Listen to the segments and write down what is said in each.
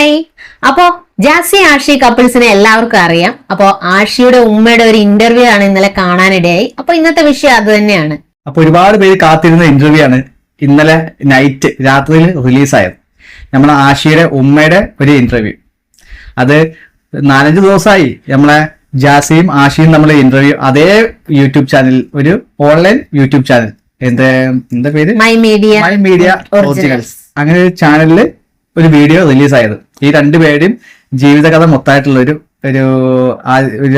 Hi. അപ്പോ ജാസി ആഷി കപ്പിൾസിനെ എല്ലാവർക്കും അറിയാം. അപ്പോ ആഷിയുടെ ഉമ്മയുടെ ഒരു ഇന്റർവ്യൂ ആണ് ഇന്നലെ കാണാനിടയായി. അപ്പൊ ഇന്നത്തെ വിഷയം അത് തന്നെയാണ്. അപ്പൊ ഒരുപാട് പേര് കാത്തിരുന്ന ഇന്റർവ്യൂ ആണ് ഇന്നലെ നൈറ്റ് രാത്രിയിൽ റിലീസായത് നമ്മളെ ആഷിയുടെ ഉമ്മയുടെ ഒരു ഇന്റർവ്യൂ അത് നാലഞ്ച് ദിവസമായി നമ്മളെ ജാസിയും ആഷിയും നമ്മളെ ഇന്റർവ്യൂ അതേ യൂട്യൂബ് ചാനൽ ഒരു ഓൺലൈൻ യൂട്യൂബ് ചാനൽ എന്ത് എന്താ പേര്? My media my media originals അങ്ങനെ ഒരു ചാനലിൽ ഒരു വീഡിയോ റിലീസായത് ഈ രണ്ടുപേരുടെയും ജീവിതകഥ മൊത്തമായിട്ടുള്ള ഒരു ഒരു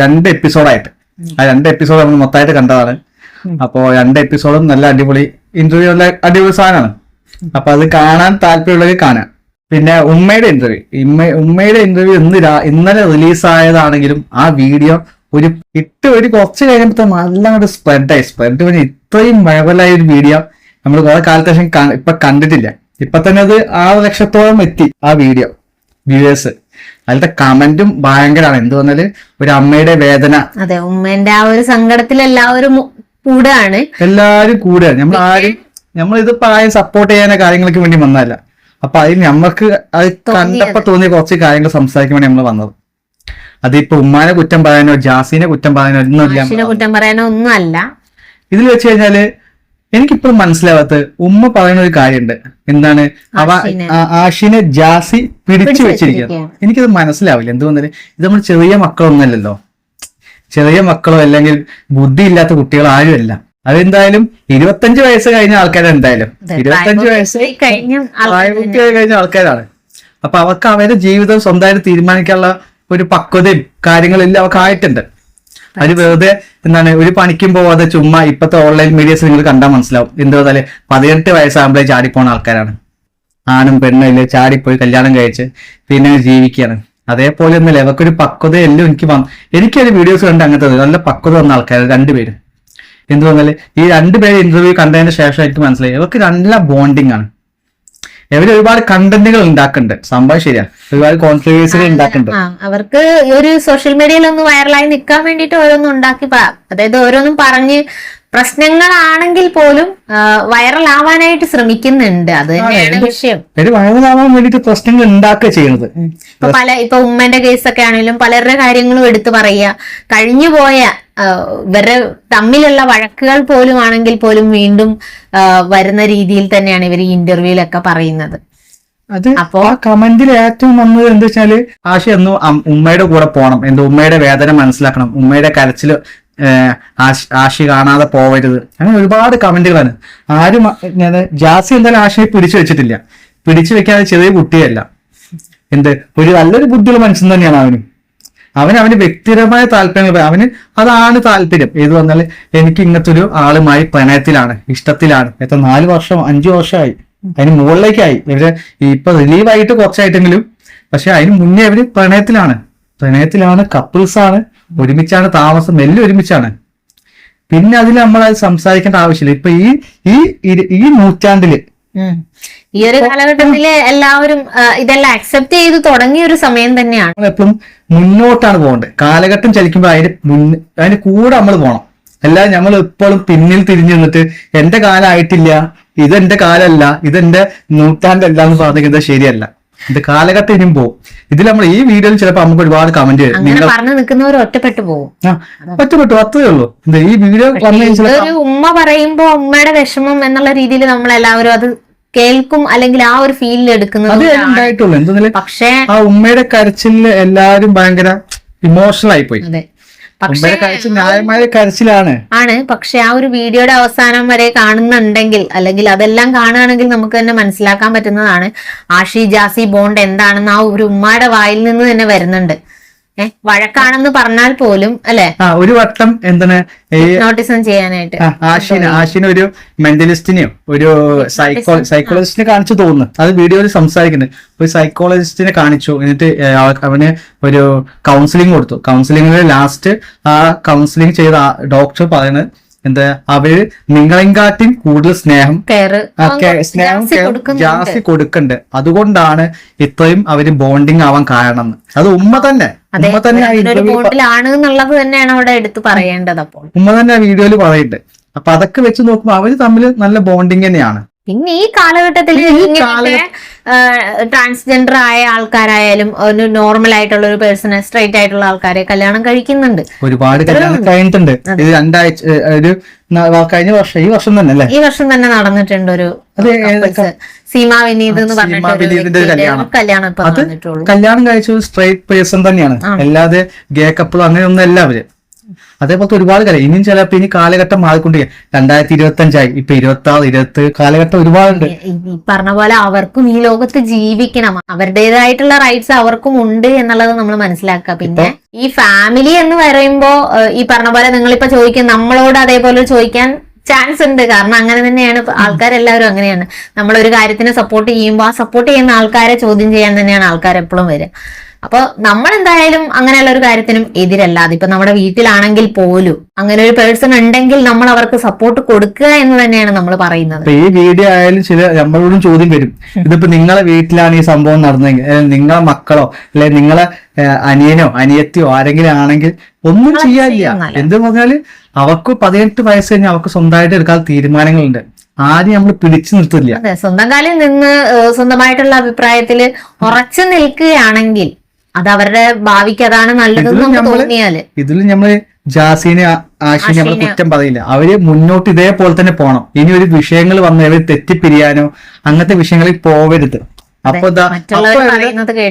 രണ്ട് എപ്പിസോഡായിട്ട്. ആ രണ്ട് എപ്പിസോഡ് നമ്മൾ മൊത്തമായിട്ട് കണ്ടതാണ്. അപ്പോ രണ്ട് എപ്പിസോഡും നല്ല അടിപൊളി ഇന്റർവ്യൂ നല്ല അടിപൊളി സാധനമാണ്. അപ്പൊ അത് കാണാൻ താല്പര്യമുള്ളവർ കാണാം പിന്നെ ഉമ്മയുടെ ഇന്റർവ്യൂ ഉമ്മ ഉമ്മയുടെ ഇന്റർവ്യൂ ഇന്ന് ഇന്നലെ റിലീസായതാണെങ്കിലും ആ വീഡിയോ ഒരു ഇട്ട് ഒരു കുറച്ച് കഴിഞ്ഞപ്പോൾ നല്ല സ്പ്രെഡായി സ്പ്രെഡ് പിന്നെ ഇത്രയും വൈറലായ ഒരു വീഡിയോ നമ്മൾ കുറെ കാലത്തേഷം ഇപ്പൊ കണ്ടിട്ടില്ല. ഇപ്പൊ തന്നെ അത് ആറ് ലക്ഷത്തോളം എത്തി ആ വീഡിയോ വ്യൂവേഴ്സ് അതിലത്തെ കമന്റും ഭയങ്കരമാണ് എന്ത് പറഞ്ഞാൽ ഒരു അമ്മയുടെ വേദന. അതെ ഉമ്മന്റെ ആ ഒരു സങ്കടത്തിൽ എല്ലാവരും കൂടാണ്. എല്ലാരും കൂടാണ് നമ്മൾ ആരും നമ്മൾ ഇതിപ്പോ ആരും സപ്പോർട്ട് ചെയ്യാനോ കാര്യങ്ങൾക്ക് വേണ്ടി വന്നതല്ല. അപ്പൊ അതിൽ നമ്മൾക്ക് അത് കണ്ടപ്പോ തോന്നിയ കുറച്ച് കാര്യങ്ങൾ സംസാരിക്കാൻ വേണ്ടി നമ്മൾ വന്നത്. അതിപ്പോ ഉമ്മാനെ കുറ്റം പറയാനോ ജാസിനെ കുറ്റം പറയാനോ ഒന്നുമില്ല. കുറ്റം പറയാനോ ഒന്നും അല്ല ഇതിൽ വെച്ച് കഴിഞ്ഞാൽ എനിക്കിപ്പോഴും മനസ്സിലാവാത്ത ഉമ്മ പറയുന്ന ഒരു കാര്യമുണ്ട്. എന്താണ്? അവ ആഷിനെ. ജാസി പിടിച്ചു വെച്ചിരിക്കുക. എനിക്കത് മനസ്സിലാവില്ല. എന്തുകൊണ്ടല്ലേ ഇത് നമ്മൾ ചെറിയ മക്കളൊന്നുമല്ലല്ലോ. ചെറിയ മക്കളോ അല്ലെങ്കിൽ ബുദ്ധി ഇല്ലാത്ത കുട്ടികളോ ആരുമല്ല. അതെന്തായാലും ഇരുപത്തഞ്ച് വയസ്സ് കഴിഞ്ഞ ആൾക്കാരെ എന്തായാലും. ഇരുപത്തഞ്ച് വയസ്സ് കഴിഞ്ഞ ആൾക്കാരാണ്. അപ്പൊ അവർക്ക് അവരുടെ ജീവിതം സ്വന്തമായിട്ട് തീരുമാനിക്കാനുള്ള ഒരു പക്വതയും കാര്യങ്ങളെല്ലാം അവർക്ക് ആയിട്ടുണ്ട്. അത് വെറുതെ എന്താണ് ഒരു പണിക്കും പോവാതെ ചുമ്മാ ഇപ്പത്തെ ഓൺലൈൻ മീഡിയസ് നിങ്ങൾ കണ്ടാൽ മനസ്സിലാവും. എന്ത് പറഞ്ഞാൽ പതിനെട്ട് വയസ്സാകുമ്പോഴേ ചാടിപ്പോണ ആൾക്കാരാണ്. ആണും പെണ്ണും ഇല്ല? ചാടിപ്പോയി കല്യാണം കഴിച്ച് പിന്നെ ജീവിക്കുകയാണ്. അതേപോലെ ഒന്നുമില്ല. ഇവർക്കൊരു പക്വത എല്ലാം എനിക്ക് വന്നു എനിക്കൊരു വീഡിയോസ് കണ്ട് അങ്ങനത്തെ നല്ല പക്വത വന്ന ആൾക്കാർ രണ്ടുപേരും. എന്ത് പറഞ്ഞാൽ ഈ രണ്ടുപേരെ ഇന്റർവ്യൂ കണ്ടതിന് ശേഷം എനിക്ക് മനസ്സിലായി ഇവർക്ക് നല്ല ബോണ്ടിങ് ആണ്. ഇവർ ഒരുപാട് കണ്ടന്റുകൾ ഉണ്ടാക്കുന്നുണ്ട്. സംഭവം ശരിയാ. ഒരുപാട് കോൺട്രവേഴ്സികൾ ഉണ്ടാക്കുന്നുണ്ട്. അവർക്ക് ഒരു സോഷ്യൽ മീഡിയയിൽ ഒന്ന് വൈറലായി നിൽക്കാൻ വേണ്ടിയിട്ട് ഓരോന്നും ഉണ്ടാക്കി അതായത് ഓരോന്നും പറഞ്ഞ് പ്രശ്നങ്ങളാണെങ്കിൽ പോലും വൈറൽ ആവാനായിട്ട് ശ്രമിക്കുന്നുണ്ട്. അത് തന്നെയാണ് വിഷയം. ഒരു വേണ്ടിട്ട് പ്രശ്നങ്ങൾ ഉണ്ടാക്കുക ചെയ്യുന്നത്. ഇപ്പൊ പല ഇപ്പൊ ഉമ്മന്റെ കേസൊക്കെ ആണെങ്കിലും പലരുടെ കാര്യങ്ങളും എടുത്തു പറയുക. കഴിഞ്ഞു പോയ ഇവരുടെ തമ്മിലുള്ള വഴക്കുകൾ പോലും ആണെങ്കിൽ പോലും വീണ്ടും വരുന്ന രീതിയിൽ തന്നെയാണ് ഇവർ ഈ ഇന്റർവ്യൂലൊക്കെ പറയുന്നത്. അത് അപ്പോ- ആ കമന്റിൽ ഏറ്റവും വന്നത് എന്താ വെച്ചാൽ ആശ എന്ന് ഉമ്മയുടെ കൂടെ പോണം എന്തോ ഉമ്മയുടെ വേദന മനസ്സിലാക്കണം ഉമ്മയുടെ കരച്ചിൽ ആശ- ആശി കാണാതെ പോവരുത്. അങ്ങനെ ഒരുപാട് കമന്റുകളാണ്. ആരും ജാസി എന്തായാലും ആശയെ പിടിച്ചു വെച്ചിട്ടില്ല. പിടിച്ചു വെക്കാതെ ചെറിയ കുട്ടിയല്ല. എന്ത് ഒരു നല്ലൊരു ബുദ്ധിയുള്ള മനുഷ്യൻ തന്നെയാണ് അവന്. അവന് അവന് വ്യക്തിപരമായ താല്പര്യങ്ങൾ അവന് അതാണ് താല്പര്യം. ഏത് പറഞ്ഞാൽ എനിക്ക് ഇങ്ങനത്തെ ഒരു ആളുമായി പ്രണയത്തിലാണ് ഇഷ്ടത്തിലാണ്. എത്ര നാല് വർഷം അഞ്ചു വർഷമായി. അതിന് മുകളിലേക്കായി. ഇവർ ഇപ്പൊ റിലീവായിട്ട് കുറച്ചായിട്ടെങ്കിലും പക്ഷെ അതിന് മുന്നേ അവർ പ്രണയത്തിലാണ്. പ്രണയത്തിലാണ് കപ്പിൾസ് ആണ് ഒരുമിച്ചാണ് താമസം എല്ലാം ഒരുമിച്ചാണ്. പിന്നെ അതിൽ നമ്മൾ അത് സംസാരിക്കേണ്ട ആവശ്യമില്ല. ഇപ്പൊ ഈ ഈ ഈ നൂറ്റാണ്ടിൽ. ഈ ഒരു കാലഘട്ടത്തിൽ എല്ലാവരും ഇതെല്ലാം അക്സെപ്റ്റ് ചെയ്ത് തുടങ്ങിയ ഒരു സമയം തന്നെയാണ്. എപ്പോഴും മുന്നോട്ടാണ് പോകേണ്ടത് കാലഘട്ടം ചലിക്കുമ്പോൾ അതിന് മുന്നേ അതിന് കൂടെ നമ്മൾ പോകണം അല്ലാതെ നമ്മൾ എപ്പോഴും പിന്നിൽ തിരിഞ്ഞു നിന്നിട്ട് എന്റെ കാലമായിട്ടില്ല ഇതെന്റെ കാലമല്ല ഇതെന്റെ നൂറ്റാണ്ടല്ല എന്ന് പറഞ്ഞിരിക്കുന്നത് ശരിയല്ല. ഇത് കാലഘട്ടം ഇനിയും പോകും. ഇതിൽ നമ്മൾ ഈ വീഡിയോയിൽ ചിലപ്പോൾ നമുക്ക് ഒരുപാട് കമന്റ് നിങ്ങൾ പറഞ്ഞു നിൽക്കുന്നവർ ഒറ്റപ്പെട്ടു പോകും. ഒറ്റപ്പെട്ടു അത്രേ ഉള്ളൂ. ഈ വീഡിയോ ഇതൊരു ഉമ്മ പറയുമ്പോ ഉമ്മയുടെ വിഷമം എന്നുള്ള രീതിയിൽ നമ്മൾ എല്ലാവരും അത് കേൾക്കും അല്ലെങ്കിൽ ആ ഒരു ഫീലിൽ എടുക്കുന്നത് ഉണ്ടായിട്ടുള്ളൂ. പക്ഷേ ആ ഉമ്മയുടെ കരച്ചിലെ എല്ലാരും ഭയങ്കര ഇമോഷണൽ ആയി പോയി. പക്ഷേ ന്യായമായ കരച്ചിലാണ്. ആണ്. പക്ഷെ ആ ഒരു വീഡിയോയുടെ അവസാനം വരെ കാണുന്നുണ്ടെങ്കിൽ അല്ലെങ്കിൽ അതെല്ലാം കാണുകയാണെങ്കിൽ നമുക്ക് തന്നെ മനസ്സിലാക്കാൻ പറ്റുന്നതാണ് ആഷി ജാസി ബോണ്ട് എന്താണെന്ന് ആ ഒരു ഉമ്മയുടെ വായിൽ നിന്ന് തന്നെ വരുന്നുണ്ട്. വഴക്കാണെന്ന് പറഞ്ഞാൽ പോലും അല്ലെ? ഒരു വട്ടം എന്താണ് നോട്ടീസും ചെയ്യാനായിട്ട്. ആ, ആഷിന് ആഷിന് ഒരു മെന്റലിസ്റ്റിനെയോ ഒരു സൈക്കോ സൈക്കോളജിസ്റ്റിനെ കാണിച്ചു തോന്നുന്നു. അത് വീഡിയോയിൽ സംസാരിക്കുന്നുണ്ട്. ഒരു സൈക്കോളജിസ്റ്റിനെ കാണിച്ചു. എന്നിട്ട് അവന് ഒരു കൗൺസിലിംഗ് കൊടുത്തു. കൗൺസിലിംഗിൽ ലാസ്റ്റ് ആ കൗൺസിലിംഗ് ചെയ്ത ഡോക്ടർ പറയുന്നത് എന്താ? അവർ നിങ്ങളെങ്കാട്ടിയും കൂടുതൽ സ്നേഹം സ്നേഹം ജാസ്തി കൊടുക്കണ്ട്. അതുകൊണ്ടാണ് ഇത്രയും അവർ ബോണ്ടിങ് ആവാൻ കാരണം. അത് ഉമ്മ തന്നെ. ഉമ്മ തന്നെ എന്നുള്ളത് തന്നെയാണ് അവിടെ എടുത്ത് പറയേണ്ടത് അപ്പോൾ. ഉമ്മ തന്നെ ആ വീഡിയോയിൽ പറയുന്നുണ്ട് അപ്പൊ അതൊക്കെ വെച്ച് നോക്കുമ്പോ അവർ തമ്മിൽ നല്ല ബോണ്ടിങ് തന്നെയാണ്. പിന്നെ ഈ കാലഘട്ടത്തിൽ ട്രാൻസ്ജെൻഡർ ആയ ആൾക്കാരായാലും ഒരു നോർമൽ ആയിട്ടുള്ള ഒരു പേഴ്സണെ സ്ട്രൈറ്റ് ആയിട്ടുള്ള ആൾക്കാരെ കല്യാണം കഴിക്കുന്നുണ്ട്. ഒരുപാട് കല്യാണം കഴിഞ്ഞിട്ടുണ്ട്. ഇത് രണ്ടാഴ്ച ഒരു കഴിഞ്ഞ വർഷം ഈ വർഷം തന്നെ അല്ലേ? ഈ വർഷം തന്നെ നടന്നിട്ടുണ്ട് ഒരു സീമാ. വിനീത് എന്ന് പറഞ്ഞിട്ട് കല്യാണം. ഇപ്പൊ കല്യാണം കഴിച്ച സ്ട്രൈറ്റ് പേഴ്സൺ തന്നെയാണ്. അല്ലാതെ ഗേ കപ്പിളും അങ്ങനെയൊന്നും അല്ല അവർ. അതേപോലത്തെ ഒരുപാട് കാര്യം ഇനിയും ചിലപ്പോ ഇനി കാലഘട്ടം മാറിക്കൊണ്ടിരിക്കും. രണ്ടായിരത്തി ഇരുപത്തി അഞ്ചായി ഇപ്പൊ ഇരുപത്തി ആറ് ഇരുപത്തി കാലഘട്ടം ഒരുപാടുണ്ട് പറഞ്ഞ പോലെ അവർക്കും ഈ ലോകത്ത് ജീവിക്കണം. അവരുടേതായിട്ടുള്ള റൈറ്റ്സ് അവർക്കും ഉണ്ട് എന്നുള്ളത് നമ്മൾ മനസ്സിലാക്കുക. പിന്നെ ഈ ഫാമിലി എന്ന് പറയുമ്പോ ഈ പറഞ്ഞ പോലെ നിങ്ങളിപ്പോ ചോദിക്കും നമ്മളോട് അതേപോലെ ചോദിക്കാൻ ചാൻസ് ഉണ്ട്. കാരണം അങ്ങനെ തന്നെയാണ്. ആൾക്കാരെല്ലാവരും അങ്ങനെയാണ്. നമ്മൾ ഒരു കാര്യത്തിന് സപ്പോർട്ട് ചെയ്യുമ്പോൾ ആ സപ്പോർട്ട് ചെയ്യുന്ന ആൾക്കാരെ ചോദ്യം ചെയ്യാൻ തന്നെയാണ് ആൾക്കാർ എപ്പോഴും വരിക. അപ്പൊ നമ്മൾ എന്തായാലും അങ്ങനെയുള്ള ഒരു കാര്യത്തിനും എതിരല്ല അതിപ്പോ നമ്മുടെ വീട്ടിലാണെങ്കിൽ പോലും അങ്ങനെ ഒരു പേഴ്സൺ ഉണ്ടെങ്കിൽ നമ്മൾ അവർക്ക് സപ്പോർട്ട് കൊടുക്കുക എന്ന് തന്നെയാണ് നമ്മൾ പറയുന്നത്. ഈ വീഡിയോ ആയാലും ചില നമ്മളോടും ചോദ്യം വരും. ഇതിപ്പോ നിങ്ങളെ വീട്ടിലാണ് ഈ സംഭവം നടന്നെങ്കിൽ നിങ്ങളെ മക്കളോ അല്ലെ നിങ്ങളെ അനിയനോ അനിയത്തിയോ ആരെങ്കിലും ആണെങ്കിൽ ഒന്നും ചെയ്യാനില്ല. എന്ത് പറഞ്ഞാൽ അവർക്ക് പതിനെട്ട് വയസ്സ് കഴിഞ്ഞാൽ അവർക്ക് സ്വന്തമായിട്ട് എടുക്കാൻ തീരുമാനങ്ങളുണ്ട്. ആരും നമ്മൾ പിടിച്ചു നിർത്തില്ല. സ്വന്തം കാലിൽ നിന്ന് സ്വന്തമായിട്ടുള്ള അഭിപ്രായത്തിൽ ഉറച്ചു നിൽക്കുകയാണെങ്കിൽ അത് അവരുടെ ഭാവിക്ക് അതാണ് നല്ലതെന്ന് തോന്നിയാൽ. ഇതിൽ നമ്മൾ ജാസീനെ ആശയം നമ്മൾ കുറ്റം പറയില്ല. അവർ മുന്നോട്ട് ഇതേപോലെ തന്നെ പോണം. ഇനി ഒരു വിഷയങ്ങൾ വന്ന് അവർ തെറ്റിപ്പിരിയാനോ അങ്ങനത്തെ വിഷയങ്ങളിൽ പോവരുത്. അപ്പൊ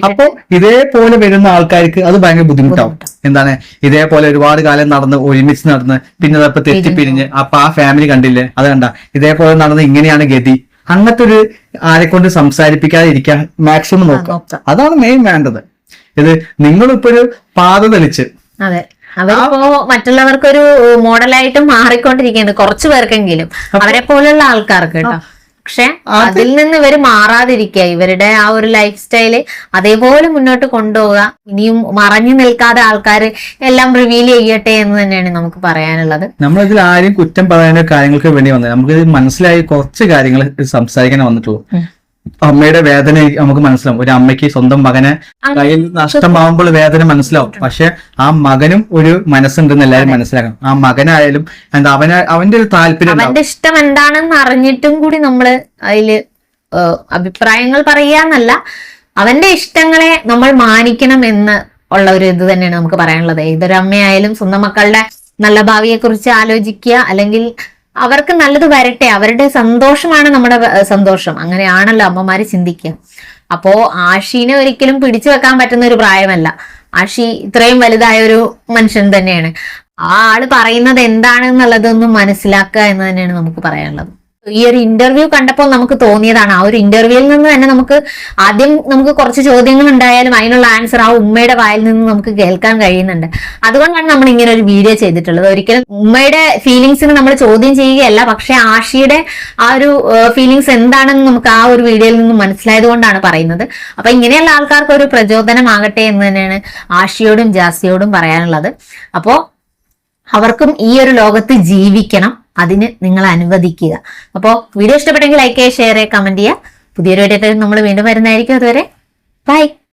അപ്പൊ ഇതേപോലെ വരുന്ന ആൾക്കാർക്ക് അത് ഭയങ്കര ബുദ്ധിമുട്ടാവും. എന്താണ്? ഇതേപോലെ ഒരുപാട് കാലം നടന്ന് ഒരുമിച്ച് നടന്ന് പിന്നെ അതപ്പോ തെറ്റിപ്പിരിഞ്ഞ് അപ്പൊ ആ ഫാമിലി കണ്ടില്ലേ? അത് കണ്ട. ഇതേപോലെ നടന്ന് ഇങ്ങനെയാണ് ഗതി. അങ്ങനത്തെ ഒരു ആരെ കൊണ്ട് സംസാരിപ്പിക്കാതെ ഇരിക്കാൻ മാക്സിമം നോക്കാം. അതാണ് മെയിൻ വേണ്ടത്. ഇത് നിങ്ങളിപ്പോ ഒരു പാത തെളിച്ച്. അതെ. അവരിപ്പോ മറ്റുള്ളവർക്കൊരു മോഡലായിട്ട് മാറിക്കൊണ്ടിരിക്കുകയാണ് കുറച്ചു പേർക്കെങ്കിലും. അവരെ പോലുള്ള ആൾക്കാർക്ക് കേട്ടോ. പക്ഷെ അതിൽ നിന്ന് ഇവർ മാറാതിരിക്കുക. ഇവരുടെ ആ ഒരു ലൈഫ് സ്റ്റൈൽ അതേപോലെ മുന്നോട്ട് കൊണ്ടുപോവുക. ഇനിയും മറഞ്ഞു നിൽക്കാതെ ആൾക്കാർ എല്ലാം റിവീൽ ചെയ്യട്ടെ എന്ന് തന്നെയാണ് നമുക്ക് പറയാനുള്ളത്. നമ്മളിതിൽ ആരും കുറ്റം പറയാനോ കാര്യങ്ങൾക്ക് വേണ്ടി വന്നത് നമുക്ക് മനസ്സിലായി കുറച്ച് കാര്യങ്ങൾ സംസാരിക്കാൻ വന്നിട്ടുള്ളൂ. അമ്മയുടെ വേദന നമുക്ക് മനസ്സിലാവും. ഒരു അമ്മയ്ക്ക് സ്വന്തം മകനെ കയ്യിൽ നഷ്ടമാവുമ്പോൾ വേദന മനസ്സിലാവും. പക്ഷെ ആ മകനും ഒരു മനസ്സുണ്ടെന്ന് എല്ലാവരും മനസ്സിലാക്കണം. ആ മകനായാലും എന്താ അവന അവന്റെ ഒരു താല്പര്യം അവന്റെ ഇഷ്ടം എന്താണെന്ന് അറിഞ്ഞിട്ടും കൂടി നമ്മൾ അതിൽ അഭിപ്രായങ്ങൾ പറയാന്നല്ല. അവന്റെ ഇഷ്ടങ്ങളെ നമ്മൾ മാനിക്കണം എന്ന് ഉള്ള ഒരു ഇത് തന്നെയാണ് നമുക്ക് പറയാനുള്ളത്. ഏതൊരു അമ്മയായാലും സ്വന്തം മക്കളുടെ നല്ല ഭാവിയെ കുറിച്ച് ആലോചിക്കുക. അല്ലെങ്കിൽ അവർക്ക് നല്ലത് വരട്ടെ അവരുടെ സന്തോഷമാണ് നമ്മുടെ സന്തോഷം. അങ്ങനെയാണല്ലോ അമ്മമാര് ചിന്തിക്കുക. അപ്പോ ആഷീനെ ഒരിക്കലും പിടിച്ചു വെക്കാൻ പറ്റുന്ന ഒരു പ്രായമല്ല. ആഷി ഇത്രയും വലുതായ ഒരു മനുഷ്യൻ തന്നെയാണ്. ആ ആൾ പറയുന്നത് എന്താണെന്നുള്ളതൊന്നും മനസ്സിലാക്കുക എന്ന് തന്നെയാണ് നമുക്ക് പറയാനുള്ളത്. ഈ ഒരു ഇന്റർവ്യൂ കണ്ടപ്പോൾ നമുക്ക് തോന്നിയതാണ്. ആ ഒരു ഇന്റർവ്യൂവിൽ നിന്ന് തന്നെ നമുക്ക് ആദ്യം നമുക്ക് കുറച്ച് ചോദ്യങ്ങൾ ഉണ്ടായാലും അതിനുള്ള ആൻസർ ആ ഉമ്മയുടെ വായിൽ നിന്ന് നമുക്ക് കേൾക്കാൻ കഴിയുന്നുണ്ട്. അതുകൊണ്ടാണ് നമ്മൾ ഇങ്ങനെ ഒരു വീഡിയോ ചെയ്തിട്ടുള്ളത്. ഒരിക്കലും ഉമ്മയുടെ ഫീലിങ്സിന് നമ്മൾ ചോദ്യം ചെയ്യുകയല്ല പക്ഷെ ആഷിയുടെ ആ ഒരു ഫീലിങ്സ് എന്താണെന്ന് നമുക്ക് ആ ഒരു വീഡിയോയിൽ നിന്ന് മനസ്സിലായത് കൊണ്ടാണ് പറയുന്നത്. അപ്പൊ ഇങ്ങനെയുള്ള ആൾക്കാർക്ക് ഒരു പ്രചോദനമാകട്ടെ എന്ന് തന്നെയാണ് ആഷിയോടും ജാസിയോടും പറയാനുള്ളത്. അപ്പോ അവർക്കും ഈ ഒരു ലോകത്ത് ജീവിക്കണം. അതിന് നിങ്ങൾ അനുവദിക്കുക. അപ്പോൾ വീഡിയോ ഇഷ്ടപ്പെട്ടെങ്കിൽ ലൈക്ക് ചെയ്യുക ഷെയർ ചെയ്യുക. കമന്റ് ചെയ്യുക പുതിയൊരു വീഡിയോ നമ്മൾ വീണ്ടും വരുന്നതായിരിക്കും. അതുവരെ ബൈ